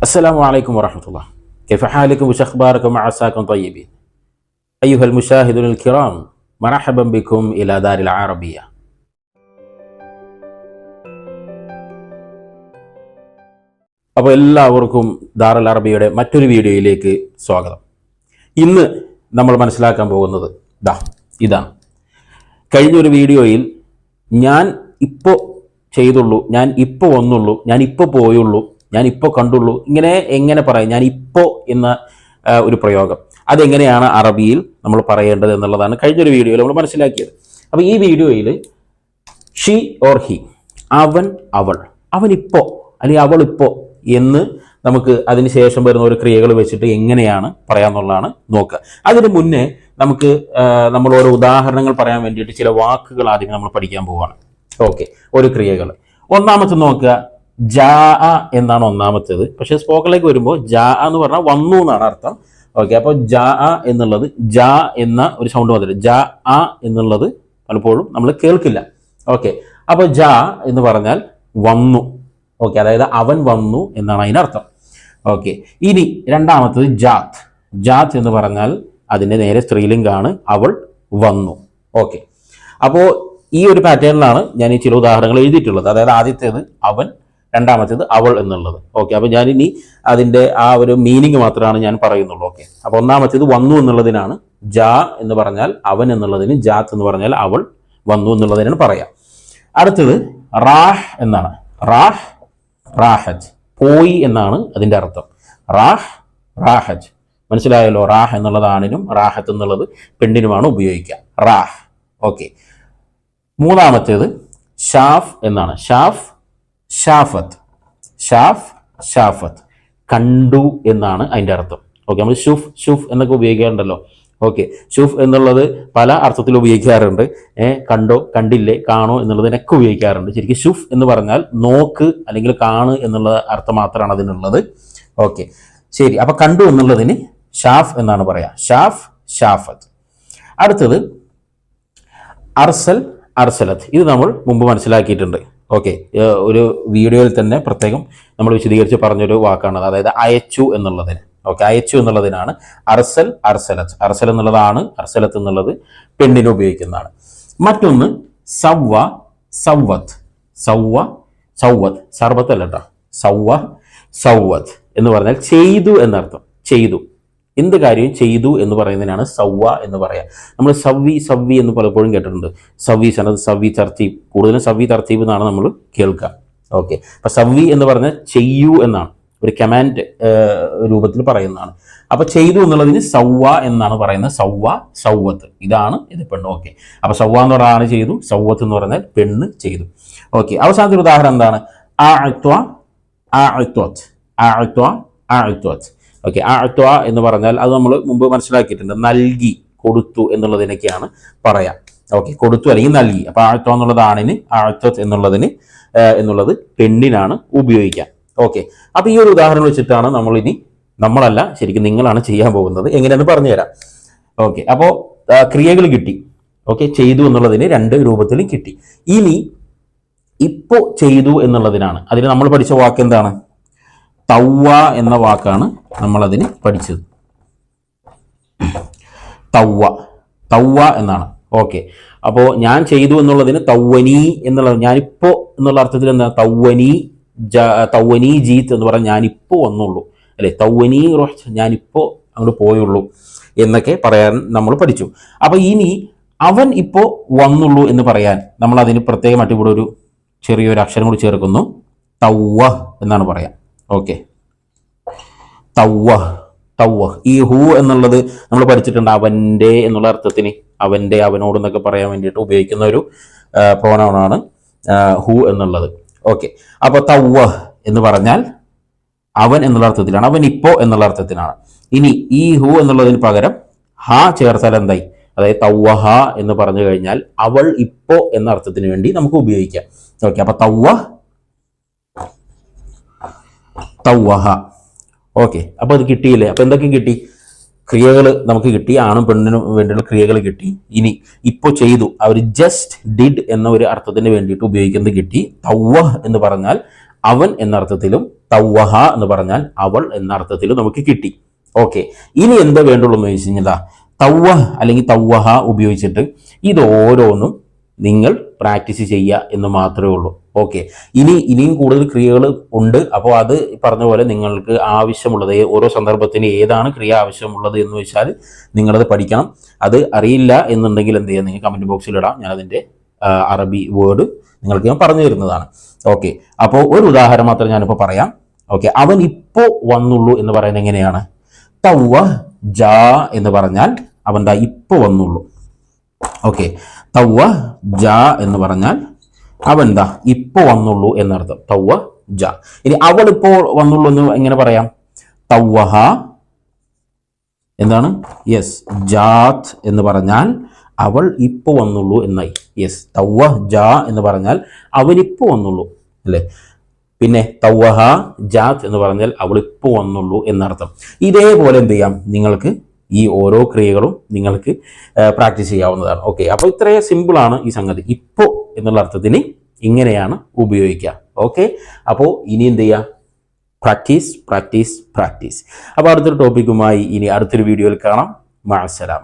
السلام عليكم ورحمة الله كيف حالكم وش أخباركم وعساكم طيبين أيها المشاهدون الكرام مرحبا بكم إلى دار العربية അപ്പോൾ എല്ലാവർക്കും ദാറൽ അറബിയുടെ മറ്റൊരു വീഡിയോയിലേക്ക് സ്വാഗതം ഇന്ന് നമ്മൾ മനസ്സിലാക്കാൻ പോകുന്നത് ദാ ഇതാണ് കഴിഞ്ഞൊരു വീഡിയോയിൽ ഞാൻ ഇപ്പോൾ ചെയ്തുള്ളൂ ഞാൻ ഇപ്പോൾ വന്നുള്ളൂ ഞാൻ ഇപ്പോൾ പോയുള്ളൂ ഞാൻ ഇപ്പോൾ കണ്ടുള്ളൂ. ഇങ്ങനെ എങ്ങനെ പറയും? ഞാൻ ഇപ്പോൾ എന്ന ഒരു പ്രയോഗം. അതെങ്ങനെയാണ് അറബിയിൽ നമ്മൾ പറയേണ്ടത് എന്നുള്ളതാണ് കഴിഞ്ഞൊരു വീഡിയോയിൽ നമ്മൾ മനസ്സിലാക്കിയത്. അപ്പോൾ ഈ വീഡിയോയിൽ ഷീ ഓർ ഹി അവൻ അവൾ അവനിപ്പോ അല്ലെങ്കിൽ അവൾ ഇപ്പോ എന്ന് നമുക്ക് അതിന് ശേഷം വരുന്ന ഒരു ക്രിയകൾ വെച്ചിട്ട് എങ്ങനെയാണ് പറയാമെന്നുള്ളതാണ് നോക്കുക. അതിന് മുന്നേ നമുക്ക് നമ്മൾ ഓരോ ഉദാഹരണങ്ങൾ പറയാൻ വേണ്ടിയിട്ട് ചില വാക്കുകൾ ആദ്യം നമ്മൾ പഠിക്കാൻ പോവുകയാണ് ഓക്കെ ഒരു ക്രിയകൾ. ഒന്നാമത്തെ നോക്കുക ജാ എന്നാണ് ഒന്നാമത്തേത്. പക്ഷെ സ്പോക്കലേക്ക് വരുമ്പോൾ ജാ എന്ന് പറഞ്ഞാൽ വന്നു എന്നാണ് അർത്ഥം. ഓക്കെ അപ്പോൾ ജാ എന്നുള്ളത് ജാ എന്ന ഒരു സൗണ്ട് മാത്രമേ ജാ ആ എന്നുള്ളത് പലപ്പോഴും നമ്മൾ കേൾക്കില്ല. ഓക്കെ അപ്പോൾ ജാ എന്ന് പറഞ്ഞാൽ വന്നു. ഓക്കെ അതായത് അവൻ വന്നു എന്നാണ് അതിനർത്ഥം ഓക്കെ ഇനി രണ്ടാമത്തത് ജാത്ത് ജാത്ത് എന്ന് പറഞ്ഞാൽ അതിന്റെ നേരെ സ്ത്രീലിംഗാണ് അവൾ വന്നു. ഓക്കെ അപ്പോൾ ഈ ഒരു പാറ്റേണിലാണ് ഞാൻ ഈ ചില ഉദാഹരണങ്ങൾ എഴുതിയിട്ടുള്ളത്. അതായത് ആദ്യത്തേത് അവൻ രണ്ടാമത്തേത് അവൾ എന്നുള്ളത്. ഓക്കെ അപ്പോൾ ഞാൻ ഇനി അതിന്റെ ആ ഒരു മീനിങ് മാത്രമാണ് ഞാൻ പറയുന്നുള്ളൂ. ഓക്കെ അപ്പോൾ ഒന്നാമത്തേത് വന്നു എന്നുള്ളതിനാണ് ജാ എന്ന് പറഞ്ഞാൽ അവൻ എന്നുള്ളതിന് ജാത്ത് എന്ന് പറഞ്ഞാൽ അവൾ വന്നു എന്നുള്ളതിനാണ് പറയാം. അടുത്തത് റാഹ് എന്നാണ്. റാഹ് റാഹജ് പോയി എന്നാണ് അതിന്റെ അർത്ഥം. റാഹ് റാഹജ്. മനസ്സിലായല്ലോ റാഹ് എന്നുള്ളത് ആണിനും റാഹത്ത് എന്നുള്ളത് പെണ്ണിനുമാണ് ഉപയോഗിക്കുക. റാഹ്. ഓക്കെ മൂന്നാമത്തേത് ഷാഫ് എന്നാണ്. ഷാഫ് ഷാഫത്ത്. ഷാഫ് ഷാഫത്ത്. കണ്ടു എന്നാണ് അതിന്റെ അർത്ഥം. ഓക്കെ നമ്മൾ ഷുഫ് ഷുഫ് എന്നൊക്കെ ഉപയോഗിക്കാറുണ്ടല്ലോ. ഓക്കെ ഷുഫ് എന്നുള്ളത് പല അർത്ഥത്തിൽ ഉപയോഗിക്കാറുണ്ട്. കണ്ടോ കണ്ടില്ലേ കാണോ എന്നുള്ളതിനൊക്കെ ഉപയോഗിക്കാറുണ്ട്. ശരിക്കും ഷുഫ് എന്ന് പറഞ്ഞാൽ നോക്ക് അല്ലെങ്കിൽ കാണ് എന്നുള്ള അർത്ഥം മാത്രമാണ് അതിനുള്ളത്. ഓക്കെ ശരി അപ്പം കണ്ടു എന്നുള്ളതിന് ഷാഫ് എന്നാണ് പറയാ. ഷാഫ് ഷാഫത്ത്. അടുത്തത് അർസൽ അർസലത്ത്. ഇത് നമ്മൾ മുമ്പ് മനസ്സിലാക്കിയിട്ടുണ്ട്. ഓക്കെ ഒരു വീഡിയോയിൽ തന്നെ പ്രത്യേകം നമ്മൾ വിശദീകരിച്ച് പറഞ്ഞൊരു വാക്കാണ് അതായത് അയച്ചു എന്നുള്ളതിന്. ഓക്കെ അയച്ചു എന്നുള്ളതിനാണ് അർസൽ അർസലത്ത്. അർസൽ എന്നുള്ളതാണ് അർസലത്ത് എന്നുള്ളത് പെണ്ണിന് ഉപയോഗിക്കുന്നതാണ്. മറ്റൊന്ന് സവ്വ സവ്വത്ത്. സവ്വ സൗവത്ത് സർബത്ത് അല്ല കേട്ടോ സവ്വ സൗവത്ത് എന്ന് പറഞ്ഞാൽ ചെയ്തു എന്നർത്ഥം. ചെയ്തു. എന്ത് കാര്യവും ചെയ്തു എന്ന് പറയുന്നതിനാണ് സവ്വ എന്ന് പറയാം. നമ്മൾ സവ്വി സവ്വി എന്ന് പലപ്പോഴും കേട്ടിട്ടുണ്ട്. സവ്വി സനത് സവ്വി തർത്തീബ്. കൂടുതലും സവ്വി തർത്തീബ് എന്നാണ് നമ്മൾ കേൾക്കുക. ഓക്കെ. അപ്പം സവ്വി എന്ന് പറഞ്ഞാൽ ചെയ്യൂ എന്നാണ്. ഒരു കമാൻഡ് രൂപത്തിൽ പറയുന്നതാണ്. അപ്പൊ ചെയ്തു എന്നുള്ളതിന് സവ്വ എന്നാണ് പറയുന്നത് സവ്വ സൗവത്ത്. ഇതാണ് ഇത് പെണ്ണ്. ഓക്കെ. അപ്പൊ സവ്വ എന്ന് പറഞ്ഞാൽ ആണ് ചെയ്തു സൗവത്ത് എന്ന് പറഞ്ഞാൽ പെണ്ണ് ചെയ്തു. ഓക്കെ. അവസാനത്തെ ഉദാഹരണം എന്താണ്? ആ അത്വ ആ അത്വത്ത് ആ ആഴ്ത്വത്ത് ആ ആഴ്ത്വത്ത് ഓക്കെ ആഴ്ത്വ എന്ന് പറഞ്ഞാൽ അത് നമ്മൾ മുമ്പ് മനസ്സിലാക്കിയിട്ടുണ്ട്. നൽകി കൊടുത്തു എന്നുള്ളതിനൊക്കെയാണ് പറയാം. ഓക്കെ കൊടുത്തു അല്ലെങ്കിൽ നൽകി. അപ്പൊ ആഴ്ത്വ എന്നുള്ളത് ആണിന് ആഴ്ത്ത എന്നുള്ളതിന് എന്നുള്ളത് പെണ്ണിനാണ് ഉപയോഗിക്കാം. ഓക്കെ അപ്പൊ ഈ ഒരു ഉദാഹരണം വെച്ചിട്ടാണ് നമ്മൾ ഇനി നമ്മളല്ല ശരിക്കും നിങ്ങളാണ് ചെയ്യാൻ പോകുന്നത്. എങ്ങനെയാന്ന് പറഞ്ഞുതരാം. ഓക്കെ അപ്പോൾ ക്രിയകൾ കിട്ടി. ഓക്കെ ചെയ്തു എന്നുള്ളതിന് രണ്ട് രൂപത്തിലും കിട്ടി. ഇനി ഇപ്പോ ചെയ്തു എന്നുള്ളതിനാണ്. അതിന് നമ്മൾ പഠിച്ച വാക്ക് എന്താണ്? തവ്വ എന്ന വാക്കാണ് നമ്മളതിന് പഠിച്ചത്. തവ്വ തവ്വ എന്നാണ്. ഓക്കെ. അപ്പോൾ ഞാൻ ചെയ്തു എന്നുള്ളതിന് തൗവനി എന്നുള്ളത് ഞാനിപ്പോൾ എന്നുള്ള അർത്ഥത്തിൽ എന്താ? തവ്വനി ജ- തൗവനി ജീത്ത് എന്ന് പറഞ്ഞാൽ ഞാനിപ്പോൾ വന്നുള്ളൂ. അല്ലെ? തൗവനി റോഹ് ഞാനിപ്പോൾ അങ്ങോട്ട് പോയുള്ളൂ എന്നൊക്കെ പറയാൻ നമ്മൾ പഠിച്ചു. അപ്പോൾ ഇനി അവൻ ഇപ്പോൾ വന്നുള്ളൂ എന്ന് പറയാൻ നമ്മൾ അതിന് പ്രത്യേകമായിട്ട് ഇവിടെ ഒരു ചെറിയൊരു അക്ഷരം കൂടി ചേർക്കുന്നു. തവ്വ എന്നാണ് പറയാം. ഓക്കെ തവ്വ തവ്വ ഈ ഹു എന്നുള്ളത് നമ്മൾ പഠിച്ചിട്ടുണ്ട് അവന്റെ എന്നുള്ള അർത്ഥത്തിന്. അവന്റെ അവനോട് എന്നൊക്കെ പറയാൻ വേണ്ടിയിട്ട് ഉപയോഗിക്കുന്ന ഒരു പ്രോണമാണ് ഹു എന്നുള്ളത്. ഓക്കെ അപ്പൊ തവ്വ എന്ന് പറഞ്ഞാൽ അവൻ എന്നുള്ള അർത്ഥത്തിലാണ്. അവൻ ഇപ്പോ എന്നുള്ള അർത്ഥത്തിലാണ്. ഇനി ഈ ഹു എന്നുള്ളതിന് പകരം ഹ ചേർത്താൽ എന്തായി? അതായത് തൗവഹ എന്ന് പറഞ്ഞു കഴിഞ്ഞാൽ അവൾ ഇപ്പോ എന്ന അർത്ഥത്തിന് വേണ്ടി നമുക്ക് ഉപയോഗിക്കാം. ഓക്കെ അപ്പൊ തൗവ തൗവഹ ഓക്കെ. അപ്പോൾ അത് കിട്ടിയില്ലേ? അപ്പൊ എന്തൊക്കെ കിട്ടി? ക്രിയകൾ നമുക്ക് കിട്ടി. ആണും പെണ്ണിനും വേണ്ടിയുള്ള ക്രിയകൾ കിട്ടി. ഇനി ഇപ്പൊ ചെയ്തു. അവർ ജസ്റ്റ് ഡിഡ് എന്ന ഒരു അർത്ഥത്തിന് വേണ്ടിയിട്ട് ഉപയോഗിക്കുന്നത് കിട്ടി. തവഹ എന്ന് പറഞ്ഞാൽ അവൻ എന്ന അർത്ഥത്തിലും തവഹ എന്ന് പറഞ്ഞാൽ അവൾ എന്ന അർത്ഥത്തിലും നമുക്ക് കിട്ടി. ഓക്കെ. ഇനി എന്താ വേണ്ടുള്ളൂ എന്ന് ചോദിച്ചു കഴിഞ്ഞാൽ തവ്വ അല്ലെങ്കിൽ തവ്വഹ ഉപയോഗിച്ചിട്ട് ഇത് ഓരോന്നും നിങ്ങൾ പ്രാക്ടീസ് ചെയ്യുക എന്ന് മാത്രമേ ഉള്ളൂ. ഓക്കെ ഇനി ഇനിയും കൂടുതൽ ക്രിയകൾ ഉണ്ട്. അപ്പോൾ അത് പറഞ്ഞ പോലെ നിങ്ങൾക്ക് ആവശ്യമുള്ളത് ഓരോ സന്ദർഭത്തിന് ഏതാണ് ക്രിയ ആവശ്യമുള്ളത് എന്ന് വെച്ചാൽ നിങ്ങളത് പഠിക്കണം. അത് അറിയില്ല എന്നുണ്ടെങ്കിൽ എന്ത് ചെയ്യുക? നിങ്ങൾ കമന്റ് ബോക്സിൽ ഇടാം. ഞാൻ അതിന്റെ അറബി വേർഡ് നിങ്ങൾക്ക് ഞാൻ പറഞ്ഞു തരുന്നതാണ്. ഓക്കെ അപ്പോൾ ഒരു ഉദാഹരണം മാത്രം ഞാനിപ്പോൾ പറയാം. ഓക്കെ അവൻ ഇപ്പോൾ വന്നുള്ളൂ എന്ന് പറയുന്നത് എങ്ങനെയാണ്? തവ ജാ എന്ന് പറഞ്ഞാൽ അവൻ ദാ ഇപ്പോൾ വന്നുള്ളൂ. ഓക്കെ തവ്വ ജ എന്ന് പറഞ്ഞാൽ അവൻ എന്താ ഇപ്പോൾ വന്നുള്ളൂ എന്നർത്ഥം. തവ്വ ജ. ഇനി അവൾ ഇപ്പോൾ വന്നുള്ളൂ എന്ന് എങ്ങനെ പറയാം? തവ്വഹ എന്താണ്? യെസ് ജാത്ത് എന്ന് പറഞ്ഞാൽ അവൾ ഇപ്പോൾ വന്നുള്ളൂ എന്നായി. യെസ് തവ്വ ജ എന്ന് പറഞ്ഞാൽ അവൻ അവനിപ്പോൾ വന്നുള്ളൂ അല്ലേ? പിന്നെ തവ്വഹ ജാത്ത് എന്ന് പറഞ്ഞാൽ അവൾ ഇപ്പോൾ വന്നുള്ളൂ എന്നർത്ഥം. ഇതേപോലെ എന്ത് ചെയ്യാം? നിങ്ങൾക്ക് ഈ ഓരോ ക്രിയകളും നിങ്ങൾക്ക് പ്രാക്ടീസ് ചെയ്യാവുന്നതാണ്. ഓക്കെ അപ്പോൾ ഇത്രയും സിമ്പിളാണ് ഈ സംഗതി. ഇപ്പോൾ എന്നുള്ള അർത്ഥത്തിന് ഇങ്ങനെയാണ് ഉപയോഗിക്കുക. ഓക്കെ അപ്പോൾ ഇനി എന്ത് ചെയ്യുക പ്രാക്ടീസ് പ്രാക്ടീസ് പ്രാക്ടീസ് അപ്പോൾ അടുത്തൊരു ടോപ്പിക്കുമായി ഇനി അടുത്തൊരു വീഡിയോയിൽ കാണാം. മാസലാമ